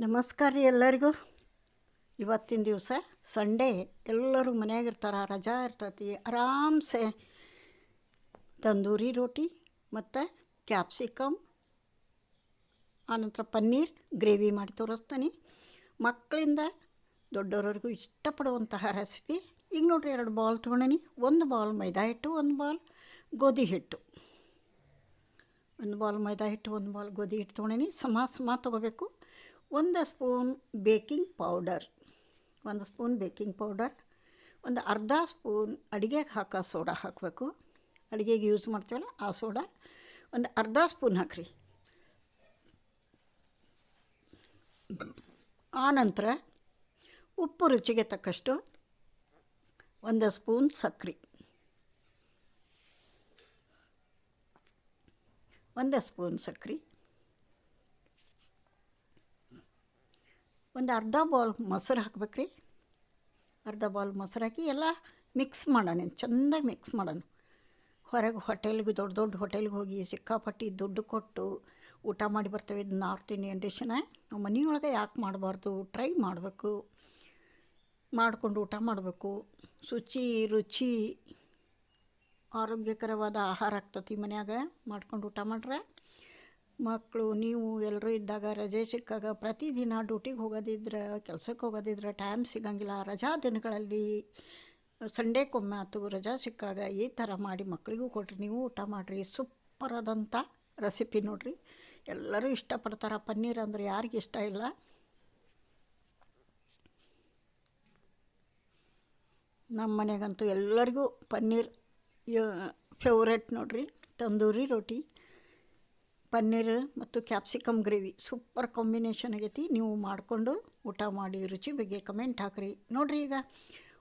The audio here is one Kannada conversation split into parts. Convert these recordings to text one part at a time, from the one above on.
ನಮಸ್ಕಾರ ರೀ ಎಲ್ಲರಿಗೂ. ಇವತ್ತಿನ ದಿವಸ ಸಂಡೇ, ಎಲ್ಲರೂ ಮನೆಯಾಗಿರ್ತಾರೆ, ರಜಾ ಇರ್ತೈತಿ. ಆರಾಮ್ಸೆ ತಂದೂರಿ ರೋಟಿ ಮತ್ತು ಕ್ಯಾಪ್ಸಿಕಮ್, ಆನಂತರ ಪನ್ನೀರ್, ಗ್ರೇವಿ ಮಾಡಿ ತೋರಿಸ್ತೀನಿ. ಮಕ್ಕಳಿಂದ ದೊಡ್ಡವರವರೆಗೂ ಇಷ್ಟಪಡುವಂತಹ ರೆಸಿಪಿ. ಈಗ ನೋಡಿರಿ, ಎರಡು ಬಾಲ್ ತೊಗೊಂಡಿನಿ. ಒಂದು ಬಾಲ್ ಮೈದಾ ಹಿಟ್ಟು, ಒಂದು ಬಾಲ್ ಗೋಧಿ ಹಿಟ್ಟು. ಒಂದು ಬಾಲ್ ಮೈದಾ ಹಿಟ್ಟು, ಒಂದು ಬಾಲ್ ಗೋಧಿ ಹಿಟ್ಟು ತೊಗೊಂಡಿನಿ. ಸಮ ಸಮ ತೊಗೋಬೇಕು. ಒಂದು ಸ್ಪೂನ್ ಬೇಕಿಂಗ್ ಪೌಡರ್, ಒಂದು ಸ್ಪೂನ್ ಬೇಕಿಂಗ್ ಪೌಡರ್, ಒಂದು ಅರ್ಧ ಸ್ಪೂನ್ ಅಡುಗೆಗೆ ಹಾಕೋ ಸೋಡಾ ಹಾಕಬೇಕು. ಅಡುಗೆಗೆ ಯೂಸ್ ಮಾಡ್ತೀವಲ್ಲ ಆ ಸೋಡಾ. ಒಂದು ಅರ್ಧ ಸ್ಪೂನ್ ಹಾಕ್ರಿ. ಆನಂತರ ಉಪ್ಪು ರುಚಿಗೆ ತಕ್ಕಷ್ಟು ಒಂದು ಸ್ಪೂನ್ ಸಕ್ಕರೆ ಒಂದು ಸ್ಪೂನ್ ಸಕ್ಕರೆ ಒಂದು ಅರ್ಧ ಬೌಲ್ ಮೊಸರು ಹಾಕ್ಬೇಕ್ರಿ. ಅರ್ಧ ಬೌಲ್ ಮೊಸರು ಹಾಕಿ ಎಲ್ಲ ಮಿಕ್ಸ್ ಮಾಡೋಣ, ಚೆಂದಾಗಿ ಮಿಕ್ಸ್ ಮಾಡೋಣ. ಹೊರಗೆ ಹೋಟೆಲ್ಗೆ, ದೊಡ್ಡ ದೊಡ್ಡ ಹೋಟೆಲ್ಗೆ ಹೋಗಿ ಸಿಕ್ಕಾಪಟ್ಟಿ ದುಡ್ಡು ಕೊಟ್ಟು ಊಟ ಮಾಡಿ ಬರ್ತೇವೆ. ಇದು ನಾರ್ತ್ ಇಂಡಿಯನ್ ಡಿಶನ್ನ ನಾವು ಮನೆಯೊಳಗೆ ಯಾಕೆ ಮಾಡಬಾರ್ದು? ಟ್ರೈ ಮಾಡಬೇಕು. ಮಾಡಿಕೊಂಡು ಊಟ ಮಾಡಬೇಕು. ಶುಚಿ, ರುಚಿ, ಆರೋಗ್ಯಕರವಾದ ಆಹಾರ ಆಗ್ತತಿ ಮನ್ಯಾಗ. ಮಾಡ್ಕೊಂಡು ಊಟ ಮಾಡ್ರೆ ಮಕ್ಕಳು, ನೀವು ಎಲ್ಲರೂ ಇದ್ದಾಗ ರಜೆ ಸಿಕ್ಕಾಗ ಪ್ರತಿದಿನ ಡ್ಯೂಟಿಗೆ ಹೋಗೋದಿದ್ರೆ, ಕೆಲ್ಸಕ್ಕೆ ಹೋಗೋದಿದ್ರೆ ಟೈಮ್ ಸಿಗಂಗಿಲ್ಲ. ರಜಾ ದಿನಗಳಲ್ಲಿ ಸಂಡೇಕೊಮ್ಮೆ ಆತು ರಜಾ ಸಿಕ್ಕಾಗ ಈ ಥರ ಮಾಡಿ ಮಕ್ಕಳಿಗೂ ಕೊಟ್ರಿ ನೀವು ಊಟ ಮಾಡಿರಿ. ಸೂಪರ್ ಆದಂಥ ರೆಸಿಪಿ ನೋಡಿರಿ. ಎಲ್ಲರೂ ಇಷ್ಟಪಡ್ತಾರೆ. ಪನ್ನೀರ್ ಅಂದರೆ ಯಾರಿಗೆ ಇಷ್ಟ ಇಲ್ಲ. ನಮ್ಮ ಮನೆಗಂತೂ ಎಲ್ಲರಿಗೂ ಪನ್ನೀರ್ ಫೇವ್ರೆಟ್ ನೋಡಿರಿ. ತಂದೂರಿ ರೋಟಿ. ಪನ್ನೀರ್ ಮತ್ತು ಕ್ಯಾಪ್ಸಿಕಮ್ ಗ್ರೇವಿ. ಸೂಪರ್ ಕಾಂಬಿನೇಷನ್ ಆಗೈತಿ. ನೀವು ಮಾಡಿಕೊಂಡು ಊಟ ಮಾಡಿ ರುಚಿ ಬಗ್ಗೆ ಕಮೆಂಟ್ ಹಾಕಿರಿ. ನೋಡಿರಿ ಈಗ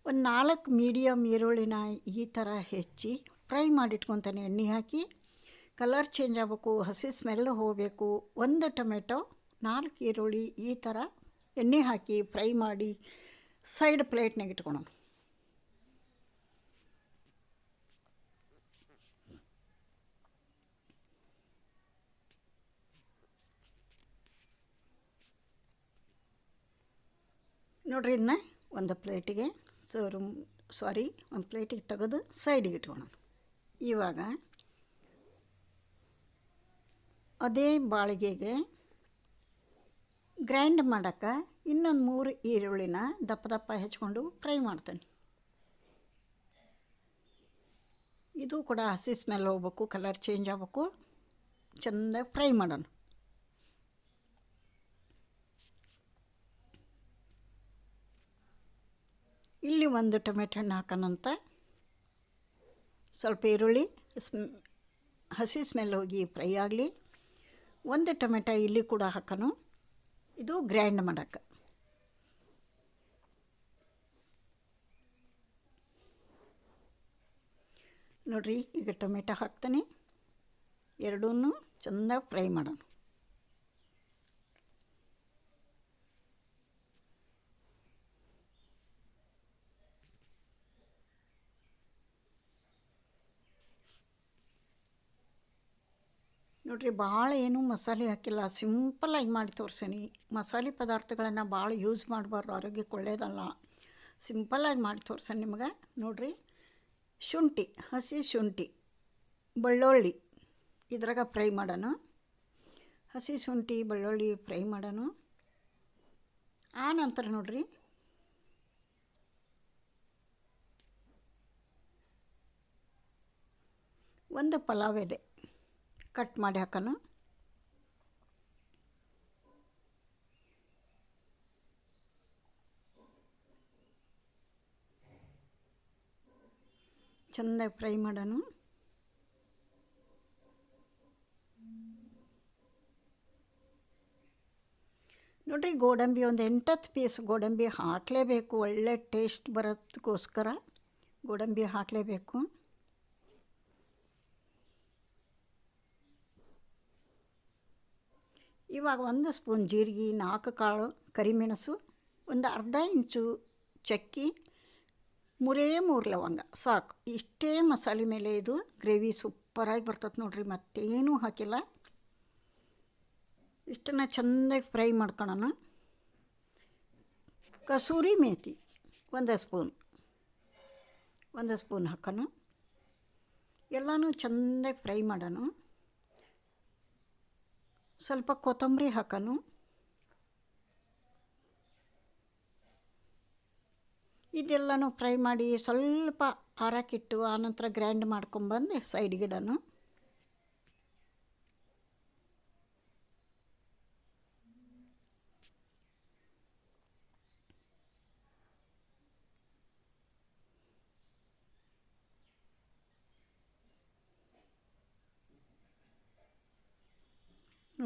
ಒಂದು ನಾಲ್ಕು ಮೀಡಿಯಮ್ ಈರುಳ್ಳಿನ ಈ ಥರ ಹೆಚ್ಚಿ ಫ್ರೈ ಮಾಡಿಟ್ಕೊತಾನೆ. ಎಣ್ಣೆ ಹಾಕಿ ಕಲರ್ ಚೇಂಜ್ ಆಗಬೇಕು, ಹಸಿ ಸ್ಮೆಲ್ ಹೋಗಬೇಕು. ಒಂದು ಟೊಮೆಟೊ, ನಾಲ್ಕು ಈರುಳ್ಳಿ ಈ ಥರ ಎಣ್ಣೆ ಹಾಕಿ ಫ್ರೈ ಮಾಡಿ ಸೈಡ್ ಪ್ಲೇಟ್ನಾಗ ಇಟ್ಕೊಳೋಣ. ನೋಡ್ರಿ ಇದನ್ನ ಒಂದು ಪ್ಲೇಟಿಗೆ ಸೋರು ಸಾರಿ, ಒಂದು ಪ್ಲೇಟಿಗೆ ತೆಗೆದು ಸೈಡಿಗೆ ಇಟ್ಕೊಳೋಣ. ಇವಾಗ ಅದೇ ಬಾಳಿಗೆಗೆ ಗ್ರೈಂಡ್ ಮಾಡೋಕ್ಕೆ ಇನ್ನೊಂದು ಮೂರು ಈರುಳ್ಳಿನ ದಪ್ಪ ದಪ್ಪ ಹೆಚ್ಕೊಂಡು ಫ್ರೈ ಮಾಡ್ತೇನೆ. ಇದು ಕೂಡ ಹಸಿ ಸ್ಮೆಲ್ ಹೋಗ್ಬೇಕು ಕಲರ್ ಚೇಂಜ್ ಆಗಬೇಕು. ಚೆಂದಾಗಿ ಫ್ರೈ ಮಾಡೋಣ. ಇಲ್ಲಿ ಒಂದು ಟೊಮೆಟೊ ಹಣ್ಣು ಹಾಕೋಣಂತ ಸ್ವಲ್ಪ ಈರುಳ್ಳಿ ಹಸಿ ಸ್ಮೆಲ್ ಹೋಗಿ ಫ್ರೈ ಆಗಲಿ. ಒಂದು ಟೊಮೆಟೊ ಇಲ್ಲಿ ಕೂಡ ಹಾಕೋಣ ಇದು ಗ್ರ್ಯಾಂಡ್ ಮಾಡೋಕ್ಕೆ ನೋಡಿರಿ, ಈಗ ಟೊಮೆಟೊ ಹಾಕ್ತಾನೆ. ಎರಡೂ ಚೆಂದಾಗಿ ಫ್ರೈ ಮಾಡೋಣ. ನೋಡಿರಿ ಭಾಳ ಏನೂ ಮಸಾಲೆ ಹಾಕಿಲ್ಲ. ಸಿಂಪಲ್ಲಾಗಿ ಮಾಡಿ ತೋರಿಸೀನಿ. ಮಸಾಲೆ ಪದಾರ್ಥಗಳನ್ನು ಭಾಳ ಯೂಸ್ ಮಾಡಬಾರ್ದು. ಆರೋಗ್ಯಕ್ಕೆ ಒಳ್ಳೆಯದಲ್ಲ ಸಿಂಪಲ್ಲಾಗಿ ಮಾಡಿ ತೋರ್ಸೀನಿ ನಿಮಗೆ. ನೋಡಿರಿ, ಶುಂಠಿ, ಹಸಿ ಶುಂಠಿ, ಬೆಳ್ಳುಳ್ಳಿ ಇದ್ರಾಗ ಫ್ರೈ ಮಾಡೋಣ. ಹಸಿ ಶುಂಠಿ, ಬೆಳ್ಳುಳ್ಳಿ ಫ್ರೈ ಮಾಡೋಣ. ಆ ನಂತರ ನೋಡಿರಿ, ಒಂದು ಪಲಾವ್ ಎಲೆ ಕಟ್ ಮಾಡಿ ಹಾಕೋಣ ಚೆಂದಾಗಿ ಫ್ರೈ ಮಾಡೋಣ. ನೋಡಿರಿ, ಗೋಡಂಬಿ ಒಂದು ಎಂಟತ್ತು ಪೀಸ್ ಗೋಡಂಬಿ ಹಾಕಲೇಬೇಕು. ಒಳ್ಳೆ ಟೇಸ್ಟ್ ಬರೋದಕ್ಕೋಸ್ಕರ ಗೋಡಂಬಿ ಹಾಕಲೇಬೇಕು. ಇವಾಗ ಒಂದು ಸ್ಪೂನ್ ಜೀರಿಗೆ, ನಾಲ್ಕು ಕಾಳು ಕರಿಮೆಣಸು, ಒಂದು ಅರ್ಧ ಇಂಚು ಚಕ್ಕಿ, ಮೂರೇ ಮೂರು ಲವಂಗ. ಸಾಕು. ಇಷ್ಟೇ ಮಸಾಲೆ ಮೇಲೆ ಇದು ಗ್ರೇವಿ ಸೂಪರಾಗಿ ಬರ್ತದೆ ನೋಡಿರಿ. ಮತ್ತೇನೂ ಹಾಕಿಲ್ಲ. ಇಷ್ಟನ್ನು ಚೆಂದಾಗಿ ಫ್ರೈ ಮಾಡ್ಕೊಳೋಣ. ಕಸೂರಿ ಮೇಥಿ ಒಂದು ಸ್ಪೂನ್. ಒಂದು ಸ್ಪೂನ್ ಹಾಕೋಣ. ಎಲ್ಲನೂ ಚೆಂದಾಗಿ ಫ್ರೈ ಮಾಡೋಣ. ಸ್ವಲ್ಪ ಕೊತ್ತಂಬರಿ ಹಾಕೋಣ ಇದೆಲ್ಲನೂ ಫ್ರೈ ಮಾಡಿ ಸ್ವಲ್ಪ ಆರಕ್ಕಿಟ್ಟು ಆನಂತರ ಗ್ರೈಂಡ್ ಮಾಡ್ಕೊಂಬಂದು ಸೈಡ್ಗಿಡನು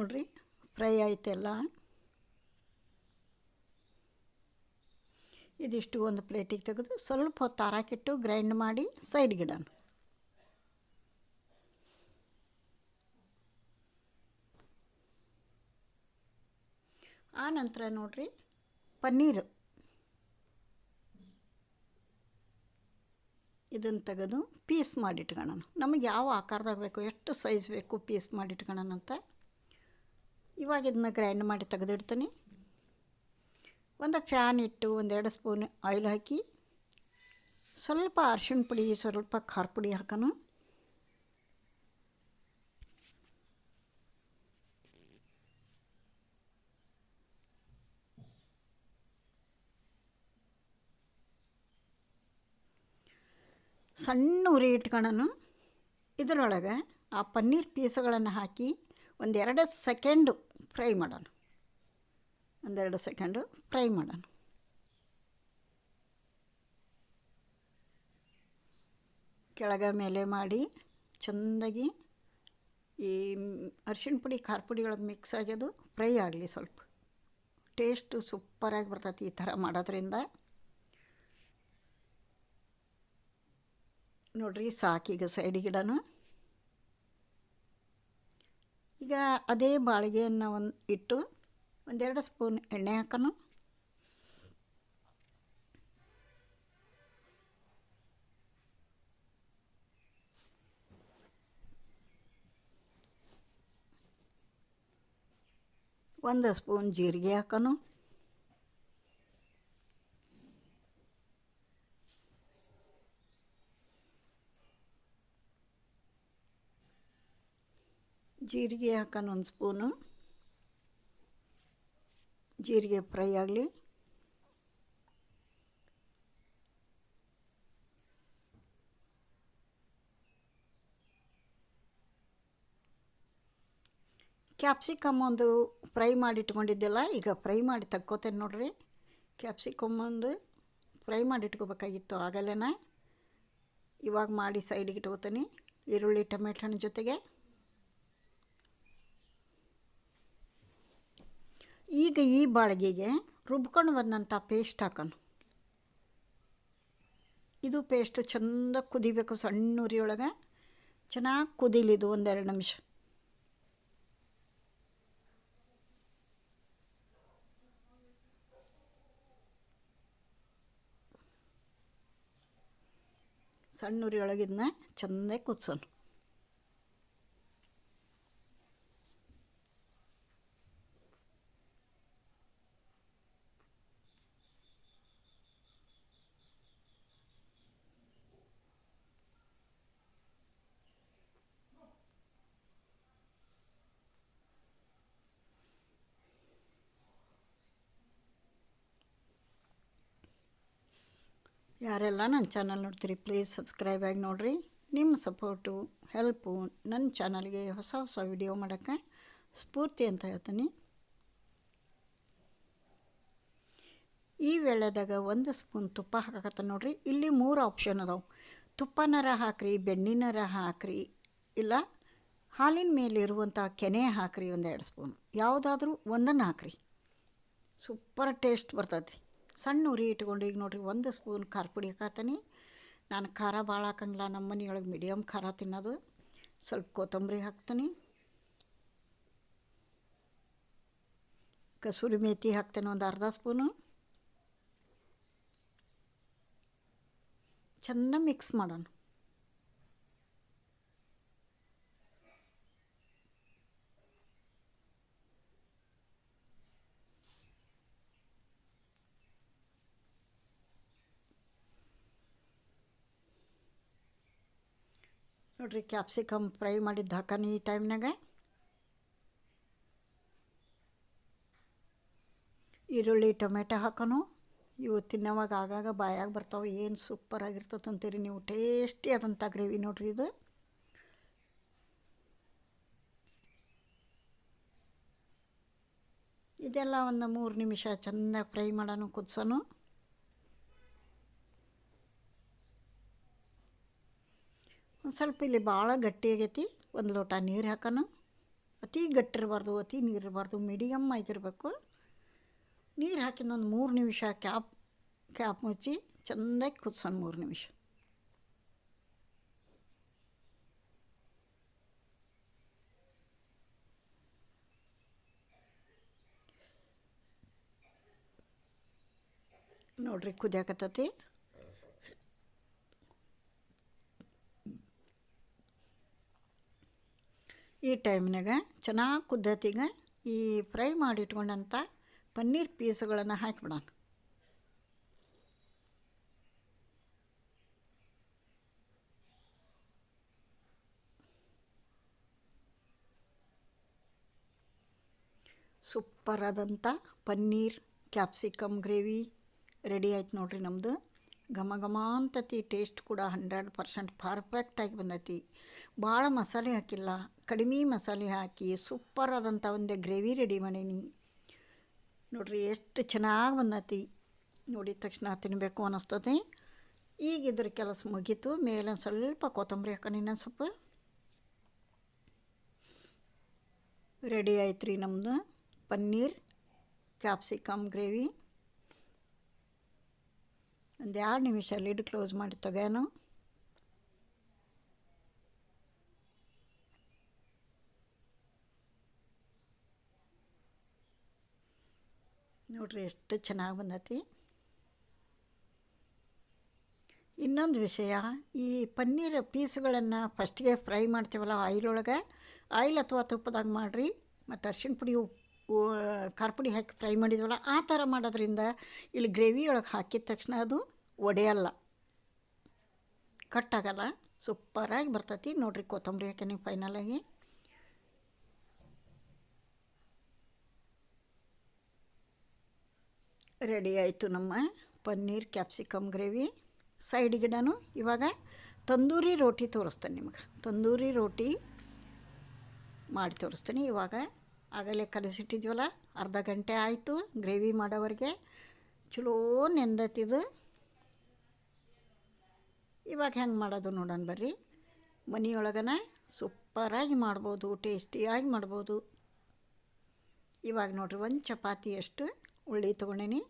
ನೋಡ್ರಿ ಫ್ರೈ ಆಯ್ತೆಲ್ಲ. ಇದಿಷ್ಟು ಒಂದು ಪ್ಲೇಟಿಗೆ ತೆಗೆದು ಸ್ವಲ್ಪ ಹೊತ್ತು ಹಾರಾಕಿಟ್ಟು ಗ್ರೈಂಡ್ ಮಾಡಿ ಸೈಡ್ಗಿಡೋಣ ಆ ನಂತರ ನೋಡ್ರಿ, ಪನ್ನೀರು. ಇದನ್ನು ತೆಗೆದು ಪೀಸ್ ಮಾಡಿಟ್ಕೊಳ್ಳೋಣ ನಮಗೆ ಯಾವ ಆಕಾರದಾಗ ಬೇಕು, ಎಷ್ಟು ಸೈಜ್ ಬೇಕು ಪೀಸ್ ಮಾಡಿಟ್ಕೊಳ್ಳೋಣ ಅಂತ ಇವಾಗ ಇದನ್ನ ಗ್ರೈಂಡ್ ಮಾಡಿ ತೆಗೆದಿಡ್ತೀನಿ. ಒಂದು ಫ್ಯಾನ್ ಇಟ್ಟು ಒಂದೆರಡು ಸ್ಪೂನ್ ಆಯಿಲ್ ಹಾಕಿ, ಸ್ವಲ್ಪ ಅರ್ಶಿಣ ಪುಡಿ, ಸ್ವಲ್ಪ ಖಾರ ಪುಡಿ ಹಾಕೋಣ ಸಣ್ಣ ಉರಿ ಇಟ್ಕೊಳ್ಳೋಣ ಇದರೊಳಗೆ ಆ ಪನ್ನೀರ್ ಪೀಸ್ಗಳನ್ನು ಹಾಕಿ ಒಂದೆರಡು ಸೆಕೆಂಡು ಫ್ರೈ ಮಾಡೋಣ. ಒಂದೆರಡು ಸೆಕೆಂಡು ಫ್ರೈ ಮಾಡೋಣ. ಕೆಳಗೆ ಮೇಲೆ ಮಾಡಿ ಚೆಂದಾಗಿ ಈ ಅರ್ಶಿಣ ಪುಡಿ, ಖಾರ ಪುಡಿ ಒಳಗೆ ಮಿಕ್ಸ್ ಆಗ್ಯದು ಫ್ರೈ ಆಗಲಿ ಸ್ವಲ್ಪ. ಟೇಸ್ಟು ಸೂಪರಾಗಿ ಬರ್ತೈತಿ ಈ ಥರ ಮಾಡೋದ್ರಿಂದ. ನೋಡ್ರಿ ಸಾಕೀಗ ಸೈಡಿಗಿಡನು ಈಗ ಅದೇ ಬಾಳಿಗೆಯನ್ನು ಒಂದು ಇಟ್ಟು ಒಂದೆರಡು ಸ್ಪೂನ್ ಎಣ್ಣೆ ಹಾಕೋಣ ಒಂದು ಸ್ಪೂನ್ ಜೀರಿಗೆ ಹಾಕೋಣ ಜೀರಿಗೆ ಹಾಕೋಣ ಒಂದು ಸ್ಪೂನು. ಜೀರಿಗೆ ಫ್ರೈ ಆಗಲಿ. ಕ್ಯಾಪ್ಸಿಕಮ್ ಒಂದು ಫ್ರೈ ಮಾಡಿ ಇಟ್ಕೊಂಡಿದ್ದೆಲ್ಲ ಈಗ ಫ್ರೈ ಮಾಡಿ ತಕ್ಕೋತೇನೆ ನೋಡ್ರಿ. ಕ್ಯಾಪ್ಸಿಕಮ್ ಒಂದು ಫ್ರೈ ಮಾಡಿ ಇಟ್ಕೋಬೇಕಾಗಿತ್ತು ಆಗಲೇನ. ಇವಾಗ ಮಾಡಿ ಸೈಡಿಗೆ ಇಟ್ಕೋತೀನಿ, ಈರುಳ್ಳಿ, ಟೊಮೆಟೊನ ಜೊತೆಗೆ. ಈಗ ಈ ಬಾಳಿಗೆಗೆ ರುಬ್ಕೊಂಡು ಬಂದಂಥ ಪೇಸ್ಟ್ ಹಾಕೋಣ. ಇದು ಪೇಸ್ಟ್ ಚೆಂದ ಕುದಿಬೇಕು ಸಣ್ಣ ಉರಿಯೊಳಗೆ. ಚೆನ್ನಾಗಿ ಕುದಿಲಿದು ಒಂದೆರಡು ನಿಮಿಷ. ಸಣ್ಣ ಉರಿಯೊಳಗಿದ್ನ ಚೆಂದಾಗಿ ಕುದಿಸೋಣ. ಯಾರೆಲ್ಲ ನನ್ನ ಚಾನಲ್ ನೋಡ್ತೀರಿ ಪ್ಲೀಸ್ ಸಬ್ಸ್ಕ್ರೈಬ್ ಆಗಿ ನೋಡಿರಿ. ನಿಮ್ಮ ಸಪೋರ್ಟು ಹೆಲ್ಪು ನನ್ನ ಚಾನಲ್ಗೆ ಹೊಸ ಹೊಸ ವಿಡಿಯೋ ಮಾಡೋಕ್ಕೆ ಸ್ಫೂರ್ತಿ ಅಂತ ಹೇಳ್ತೀನಿ. ಈ ವೇಳೆದಾಗ ಒಂದು ಸ್ಪೂನ್ ತುಪ್ಪ ಹಾಕತ್ತ ನೋಡ್ರಿ. ಇಲ್ಲಿ ಮೂರು ಆಪ್ಷನ್ ಅದಾವೆ. ತುಪ್ಪನರ ಹಾಕ್ರಿ ಬೆಣ್ಣಿನರ ಹಾಕ್ರಿ, ಇಲ್ಲ ಹಾಲಿನ ಮೇಲಿರುವಂಥ ಕೆನೆ ಹಾಕ್ರಿ ಒಂದೆರಡು ಸ್ಪೂನ್ ಯಾವುದಾದ್ರೂ ಒಂದನ್ನು ಹಾಕ್ರಿ. ಸೂಪರ್ ಟೇಸ್ಟ್ ಬರ್ತೈತಿ. ಸಣ್ಣ ಉರಿ ಇಟ್ಕೊಂಡು, ಈಗ ನೋಡ್ರಿ ಒಂದು ಸ್ಪೂನ್ ಖಾರ ಪುಡಿ ಹಾಕತ್ತೀನಿ. ನಾನು ಖಾರ ಭಾಳ ಹಾಕಂಗಿಲ್ಲ, ನಮ್ಮ ಮನೆಯೊಳಗೆ ಮೀಡಿಯಮ್ ಖಾರ ತಿನ್ನೋದು. ಸ್ವಲ್ಪ ಕೊತ್ತಂಬರಿ ಹಾಕ್ತೀನಿ. ಕಸೂರಿ ಮೇಥಿ ಹಾಕ್ತೇನೆ ಒಂದು ಅರ್ಧ ಸ್ಪೂನು. ಚೆನ್ನಾಗಿ ಮಿಕ್ಸ್ ಮಾಡೋಣ. ನೋಡ್ರಿ ಕ್ಯಾಪ್ಸಿಕಮ್ ಫ್ರೈ ಮಾಡಿದ್ದು ಹಾಕನಿ ಈ ಟೈಮ್ನಾಗ ಈರುಳ್ಳಿ ಟೊಮೆಟೊ ಹಾಕೋನು ಇವು ತಿನ್ನೋವಾಗ ಆಗಾಗ ಬಾಯಾಗ ಬರ್ತಾವೆ, ಏನು ಸೂಪರ್ ಅಂತೀರಿ ನೀವು ಟೇಸ್ಟಿ ಆದಂಥ ಗ್ರೇವಿ ನೋಡ್ರಿ ಇದು. ಇದೆಲ್ಲ ಒಂದು ಮೂರು ನಿಮಿಷ ಚೆಂದ ಫ್ರೈ ಮಾಡೋಣ ಕುದಿಸೋನು ಒಂದು ಸ್ವಲ್ಪ ಇಲ್ಲಿ ಭಾಳ ಗಟ್ಟಿ ಆಗೈತಿ ಒಂದು ಲೋಟ ನೀರು ಹಾಕೋಣ ಅತಿ ಗಟ್ಟಿರಬಾರ್ದು, ಅತಿ ನೀರಿರಬಾರ್ದು ಮೀಡಿಯಮ್ ಆಗಿರಬೇಕು. ನೀರು ಹಾಕಿದ ಒಂದು ಮೂರು ನಿಮಿಷ ಕ್ಯಾಪ್ ಕ್ಯಾಪ್ ಮುಚ್ಚಿ ಚೆಂದಾಗಿ ಕುದಿಸೋಣ ಮೂರು ನಿಮಿಷ. ನೋಡ್ರಿ ಕುದಿಯಾಕತ್ತತಿ. ಈ ಟೈಮ್ನಾಗ ಚೆನ್ನಾಗಿ ಕುದ್ದತಿಗ ಈ ಫ್ರೈ ಮಾಡಿಟ್ಕೊಂಡಂಥ ಪನ್ನೀರ್ ಪೀಸ್ಗಳನ್ನು ಹಾಕಿಬಿಡೋಣ. ಸೂಪರ್ ಆದಂಥ ಪನ್ನೀರ್, ಕ್ಯಾಪ್ಸಿಕಮ್, ಗ್ರೇವಿ ರೆಡಿ ಆಯ್ತು ನೋಡ್ರಿ ನಮ್ಮದು ಘಮ ಘಮ ಅಂತತಿ, ಟೇಸ್ಟ್ ಕೂಡ ಹಂಡ್ರೆಡ್ ಪರ್ಸೆಂಟ್ ಪರ್ಫೆಕ್ಟಾಗಿ ಬಂದೈತಿ. ಭಾಳ ಮಸಾಲೆ ಹಾಕಿಲ್ಲ ಕಡಿಮೆ ಮಸಾಲೆ ಹಾಕಿ ಸೂಪರ್ ಆದಂಥ ಒಂದು ಗ್ರೇವಿ ರೆಡಿ ಮಾಡೀನಿ. ನೋಡಿರಿ ಎಷ್ಟು ಚೆನ್ನಾಗಿ ಬಂದತಿ. ನೋಡಿದ ತಕ್ಷಣ ತಿನ್ನಬೇಕು ಅನ್ನಿಸ್ತದೆ ಈಗ ಇದ್ರ ಕೆಲಸ ಮುಗೀತು. ಮೇಲೆ ಸ್ವಲ್ಪ ಕೊತ್ತಂಬರಿ ಹಾಕೋಣ ಇನ್ನೊಂದು ಸ್ವಲ್ಪ. ರೆಡಿ ಆಯ್ತು ರೀ ನಮ್ಮದು ಪನ್ನೀರ್ ಕ್ಯಾಪ್ಸಿಕಮ್ ಗ್ರೇವಿ ಒಂದು ಎರಡು ನಿಮಿಷ ಲಿಡ್ ಕ್ಲೋಸ್ ಮಾಡಿ ತೆಗೆಯೋಣ ನೋಡ್ರಿ ಎಷ್ಟು ಚೆನ್ನಾಗಿ ಬಂದತಿ. ಇನ್ನೊಂದು ವಿಷಯ, ಈ ಪನ್ನೀರ್ ಪೀಸ್ಗಳನ್ನು ಫಸ್ಟ್ಗೆ ಫ್ರೈ ಮಾಡ್ತೀವಲ್ಲ ಆಯಿಲ್ ಒಳಗೆ ಆಯಿಲ್ ಅಥವಾ ತುಪ್ಪದಾಗ ಮಾಡಿರಿ, ಮತ್ತು ಅರ್ಶಿಣ ಪುಡಿ ಉಪ್ಪು ಖಾರ ಪುಡಿ ಹಾಕಿ ಫ್ರೈ ಮಾಡಿದ್ವಲ್ಲ, ಆ ಥರ ಮಾಡೋದ್ರಿಂದ ಇಲ್ಲಿ ಗ್ರೇವಿ ಒಳಗೆ ಹಾಕಿದ ತಕ್ಷಣ ಅದು ಒಡೆಯಲ್ಲ. ಕಟ್ಟಾಗಲ್ಲ ಸೂಪರಾಗಿ ಬರ್ತೈತಿ. ನೋಡಿರಿ ಕೊತ್ತಂಬರಿ ಹಾಕೀನಿ ಫೈನಲಾಗಿ ರೆಡಿ ಆಯಿತು ನಮ್ಮ ಪನ್ನೀರ್, ಕ್ಯಾಪ್ಸಿಕಮ್, ಗ್ರೇವಿ. ಸೈಡ್ಗಿಡನು ಇವಾಗ ತಂದೂರಿ ರೋಟಿ ತೋರಿಸ್ತೇನೆ ನಿಮಗೆ. ತಂದೂರಿ ರೋಟಿ ಮಾಡಿ ತೋರಿಸ್ತೀನಿ. ಇವಾಗ ಆಗಲೇ ಕಲಸಿಟ್ಟಿದ್ವಲ್ಲ ಅರ್ಧ ಗಂಟೆ ಆಯಿತು ಗ್ರೇವಿ ಮಾಡೋವರೆಗೆ. ಚಲೋ ನೆಂದತಿದು. ಇವಾಗ ಹೆಂಗೆ ಮಾಡೋದು ನೋಡೋಣ ಬರ್ರಿ. ಮನೆಯೊಳಗನ ಸೂಪರಾಗಿ ಮಾಡ್ಬೋದು, ಟೇಸ್ಟಿಯಾಗಿ ಮಾಡ್ಬೋದು. ಇವಾಗ ನೋಡ್ರಿ ಒಂದು ಚಪಾತಿ ಚಪಾತಿಯಷ್ಟು ಉಳ್ಳಿ ತೊಗೊಂಡೀನಿ.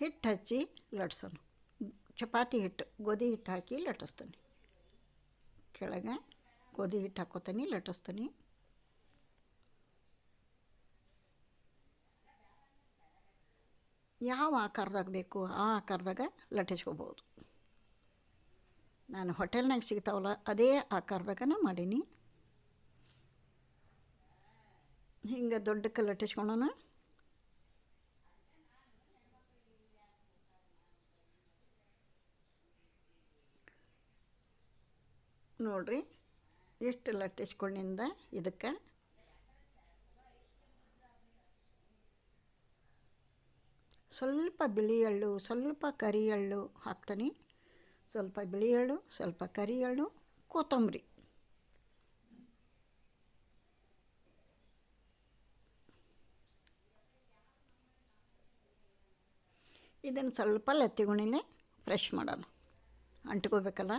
ಹಿಟ್ಟು ಹಚ್ಚಿ ಲಟ್ಸೋಣ ಚಪಾತಿ ಹಿಟ್ಟು, ಗೋಧಿ ಹಿಟ್ಟು ಹಾಕಿ ಲಟ್ಟಿಸ್ತೀನಿ. ಕೆಳಗೆ ಗೋಧಿ ಹಿಟ್ಟು ಹಾಕೋತೀನಿ, ಲಟ್ಟಿಸ್ತೀನಿ. ಯಾವ ಆಕಾರದಾಗ ಬೇಕು ಆ ಆಕಾರದಾಗ ಲಟ್ಟಿಸ್ಕೋಬೋದು. ನಾನು ಹೋಟೆಲ್ನಾಗ ಸಿಗ್ತಾವಲ್ಲ, ಅದೇ ಆಕಾರದಾಗನ ಮಾಡೀನಿ. ಹಿಂಗೆ ದೊಡ್ಡಕ್ಕೆ ಲಟ್ಟಿಸ್ಕೊಳೋಣ ನೋಡ್ರಿ. ಎಷ್ಟು ಲಟ್ಟಿಸ್ಕೊಂಡಿಂದ ಇದಕ್ಕೆ? ಸ್ವಲ್ಪ ಬಿಳಿ ಎಳ್ಳು, ಸ್ವಲ್ಪ ಕರಿ ಎಳ್ಳು ಹಾಕ್ತೀನಿ. ಸ್ವಲ್ಪ ಬಿಳಿ ಎಳ್ಳು, ಸ್ವಲ್ಪ ಕರಿ ಎಳ್ಳು, ಕೊತ್ತಂಬರಿ. ಇದನ್ನು ಸ್ವಲ್ಪ ಲತ್ತಿಗುಣಿನೇ ಫ್ರೆಶ್ ಮಾಡೋಣ. ಅಂಟ್ಕೋಬೇಕಲ್ಲ?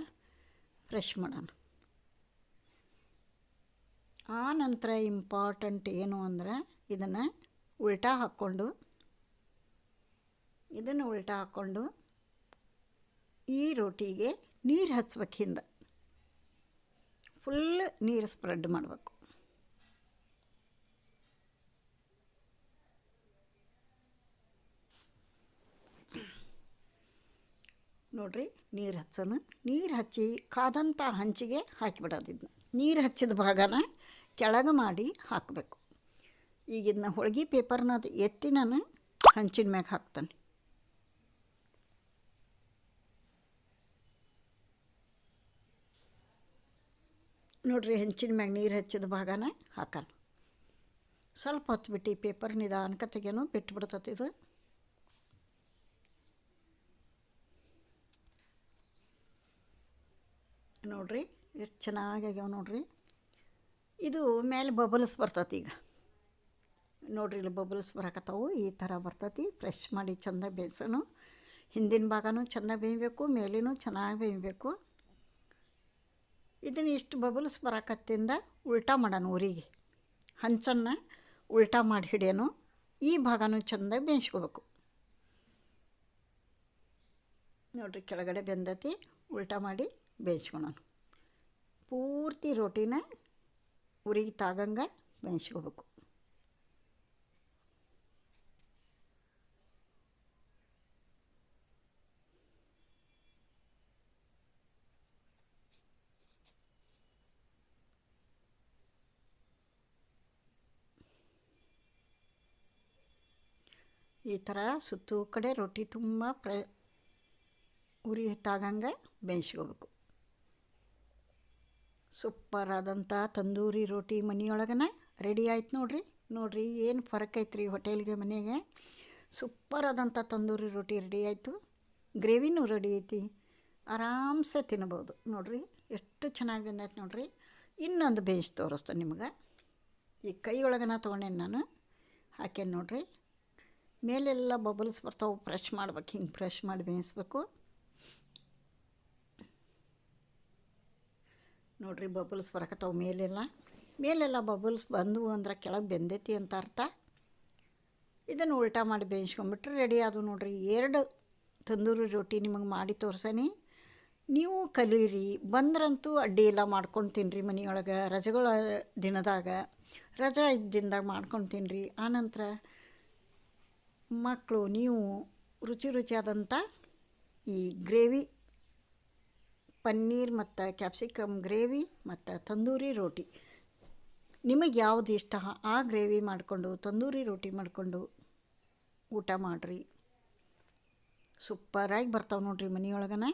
ಫ್ರೆಶ್ ಮಾಡೋಣ. ಆ ನಂತರ ಇಂಪಾರ್ಟೆಂಟ್ ಏನು ಅಂದರೆ ಇದನ್ನು ಉಲ್ಟಾ ಹಾಕ್ಕೊಂಡು, ಇದನ್ನು ಉಲ್ಟಾ ಹಾಕ್ಕೊಂಡು ಈ ರೋಟಿಗೆ ನೀರು ಹಚ್ಬೇಕು ಹಿಂದೆ. ಫುಲ್ ನೀರು ಸ್ಪ್ರೆಡ್ ಮಾಡಬೇಕು. ನೋಡ್ರಿ, ನೀರು ಹಚ್ಚೋಣ ನೀರು ಹಚ್ಚಿ ಕಾದಂಥ ಹಂಚಿಗೆ ಹಾಕಿಬಿಡೋದು ಇದನ್ನ ನೀರು ಹಚ್ಚಿದ ಭಾಗನ ಕೆಳಗೆ ಮಾಡಿ ಹಾಕಬೇಕು. ಈಗ ಇದನ್ನ ಹೋಳ್ಗೆ ಪೇಪರ್ನ ಅದು ಎತ್ತಿ ನಾನು ಹಂಚಿನ ಮ್ಯಾಗ ಹಾಕ್ತೇನೆ. ನೋಡ್ರಿ, ಹೆಂಚಿನ ಮ್ಯಾಗ ನೀರು ಹಚ್ಚಿದ ಭಾಗನ ಹಾಕೋಣ ಸ್ವಲ್ಪ ಹೊತ್ತು ಬಿಟ್ಟು ಪೇಪರ್ ನಿಧಾನಕ್ಕೆ ತೆಗೆನು ಬಿಟ್ಬಿಡ್ತತಿ ಇದು. ನೋಡ್ರಿ ಎಷ್ಟು ಚೆನ್ನಾಗಿ ಆಗ್ಯಾವ ನೋಡ್ರಿ. ಇದು ಮೇಲೆ ಬಬಲ್ಸ್ ಬರ್ತತಿ ಈಗ. ನೋಡ್ರಿ ಇಲ್ಲಿ ಬಬಲ್ಸ್ ಬರಕತ್ತಾವು, ಈ ಥರ ಬರ್ತತಿ. ಫ್ರೆಶ್ ಮಾಡಿ ಚೆಂದ ಬೇಯಿಸೋನು. ಹಿಂದಿನ ಭಾಗನೂ ಚೆಂದ ಬೇಯಬೇಕು, ಮೇಲಿನೂ ಚೆನ್ನಾಗಿ ಬೇಯಬೇಕು. ಇದನ್ನು ಇಷ್ಟು ಬಬಲ್ಸ್ ಬರಕತ್ತಿಂದ ಉಲ್ಟಾ ಮಾಡೋಣ ಊರಿಗೆ. ಹಂಚನ್ನು ಉಲ್ಟಾ ಮಾಡಿ ಹಿಡಿಯೋನು. ಈ ಭಾಗನೂ ಚೆಂದ ಬೇಯಿಸ್ಕೋಬೇಕು. ನೋಡ್ರಿ ಕೆಳಗಡೆ ಬೆಂದತಿ, ಉಲ್ಟಾ ಮಾಡಿ ಬೇಯಿಸ್ಕೊಳೋಣ. ಪೂರ್ತಿ ರೊಟ್ಟಿನ ಉರಿಗೆ ತಾಗಂಗೆ ಬೇಯಿಸ್ಕೋಬೇಕು. ಈ ಥರ ಸುತ್ತು ಕಡೆ ರೊಟ್ಟಿ ತುಂಬ ಫ್ರ ಉರಿ ತಾಗಂಗೆ ಬೇಯಿಸ್ಕೋಬೇಕು. ಸೂಪರ್ ಆದಂಥ ತಂದೂರಿ ರೋಟಿ ಮನೆಯೊಳಗನ ರೆಡಿ ಆಯ್ತು ನೋಡ್ರಿ. ನೋಡ್ರಿ ಏನು ಫರಕ್ ಐತ್ರಿ ಹೋಟೆಲ್ಗೆ, ಮನೆಗೆ. ಸೂಪರ್ ಆದಂಥ ತಂದೂರಿ ರೋಟಿ ರೆಡಿ ಆಯಿತು. ಗ್ರೇವಿನೂ ರೆಡಿ ಐತಿ. ಆರಾಮ್ಸೆ ತಿನ್ಬೋದು. ನೋಡ್ರಿ ಎಷ್ಟು ಚೆನ್ನಾಗಿ ಬಂದೈತೆ ನೋಡ್ರಿ. ಇನ್ನೊಂದು ಬೇಯಿಸಿ ತೋರಿಸ್ತೇನೆ ನಿಮ್ಗೆ. ಈ ಕೈ ಒಳಗನ ತೊಗೊಂಡೇನು ನಾನು? ಹಾಕೇನು ನೋಡ್ರಿ. ಮೇಲೆಲ್ಲ ಬಬಲ್ಸ್ ಬರ್ತಾವೆ ಫ್ರೆಶ್ ಮಾಡ್ಬೇಕು. ಹಿಂಗೆ ಫ್ರೆಶ್ ಮಾಡಿ ಬೇಯಿಸ್ಬೇಕು. ನೋಡ್ರಿ ಬಬಲ್ಸ್ ಬರಕತ್ತಾವ ಮೇಲೆಲ್ಲ. ಮೇಲೆಲ್ಲ ಬಬಲ್ಸ್ ಬಂದವು ಅಂದ್ರೆ ಕೆಳಗೆ ಬೆಂದೈತಿ ಅಂತ ಅರ್ಥ. ಇದನ್ನು ಉಲ್ಟಾ ಮಾಡಿ ಬೇಯಿಸ್ಕೊಂಬಿಟ್ರೆ ರೆಡಿ ಆದವು ನೋಡ್ರಿ. ಎರಡು ತಂದೂರಿ ರೊಟ್ಟಿ ನಿಮಗೆ ಮಾಡಿ ತೋರ್ಸನಿ. ನೀವು ಕಲೀರಿ. ಬಂದ್ರಂತೂ ಅಡ್ಡಿ ಎಲ್ಲ ಮಾಡ್ಕೊಂಡು ತಿನ್ನಿರಿ ಮನೆಯೊಳಗೆ. ರಜೆಗಳ ದಿನದಾಗ, ರಜಾ ಇದ್ದ ದಿನದಾಗ ಮಾಡ್ಕೊಂಡು ತಿನ್ನಿರಿ ಆನಂತರ ಮಕ್ಕಳು ನೀವು ರುಚಿ ರುಚಿಯಾದಂಥ ಈ ಗ್ರೇವಿ ಪನ್ನೀರ್ ಮತ್ತು ಕ್ಯಾಪ್ಸಿಕಮ್ ಗ್ರೇವಿ ಮತ್ತು ತಂದೂರಿ ರೋಟಿ. ನಿಮಗೆ ಯಾವುದು ಇಷ್ಟ? ಆ ಗ್ರೇವಿ ಮಾಡಿಕೊಂಡು, ತಂದೂರಿ ರೋಟಿ ಮಾಡಿಕೊಂಡು ಊಟ ಮಾಡಿರಿ. ಸೂಪರಾಗಿ ಬರ್ತಾವೆ ನೋಡ್ರಿ ಮನೆಯೊಳಗನ.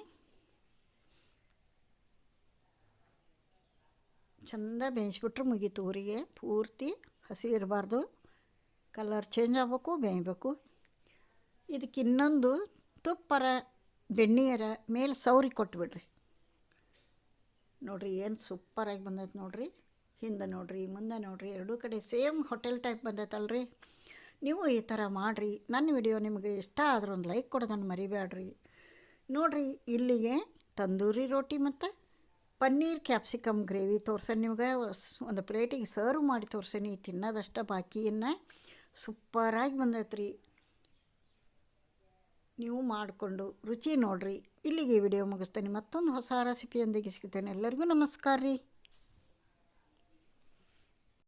ಚಂದ ಬೇಯಿಸ್ಬಿಟ್ರೆ ಮುಗೀತು ಊರಿಗೆ. ಪೂರ್ತಿ ಹಸಿ ಇರಬಾರ್ದು. ಕಲರ್ ಚೇಂಜ್ ಆಗಬೇಕು, ಬೇಯಬೇಕು. ಇದಕ್ಕೆ ಇನ್ನೊಂದು ತುಪ್ಪರ, ಬೆಣ್ಣೆಯರ ಮೇಲೆ ಸೌರಿ ಕೊಟ್ಬಿಡ್ರಿ. ನೋಡ್ರಿ ಏನು ಸೂಪರಾಗಿ ಬಂದೈತೆ ನೋಡಿರಿ. ಹಿಂದೆ ನೋಡಿರಿ, ಮುಂದೆ ನೋಡಿರಿ, ಎರಡೂ ಕಡೆ ಸೇಮ್ ಹೋಟೆಲ್ ಟೈಪ್ ಬಂದೈತಲ್ರಿ. ನೀವು ಈ ಥರ ಮಾಡಿರಿ. ನನ್ನ ವಿಡಿಯೋ ನಿಮಗೆ ಇಷ್ಟ ಆದ್ರೆ ಒಂದು ಲೈಕ್ ಕೊಡೋದನ್ನು ಮರಿಬೇಡ್ರಿ ನೋಡ್ರಿ, ಇಲ್ಲಿಗೆ ತಂದೂರಿ ರೋಟಿ ಮತ್ತು ಪನ್ನೀರ್ ಕ್ಯಾಪ್ಸಿಕಮ್ ಗ್ರೇವಿ ತೋರ್ಸೇನೆ ನಿಮ್ಗೆ. ಒಂದು ಪ್ಲೇಟಿಗೆ ಸರ್ವ್ ಮಾಡಿ ತೋರ್ಸೇನಿ, ತಿನ್ನೋದಷ್ಟ ಬಾಕಿಯನ್ನು ಸೂಪರಾಗಿ ಬಂದೈತ್ರಿ. ನೀವು ಮಾಡಿಕೊಂಡು ರುಚಿ ನೋಡಿರಿ. ಇಲ್ಲಿಗೆ ವಿಡಿಯೋ ಮುಗಿಸ್ತೇನೆ. ಮತ್ತೊಂದು ಹೊಸ ರೆಸಿಪಿಯೊಂದಿಗೆ ಸಿಗ್ತೇನೆ ಎಲ್ಲರಿಗೂ ನಮಸ್ಕಾರ ರೀ.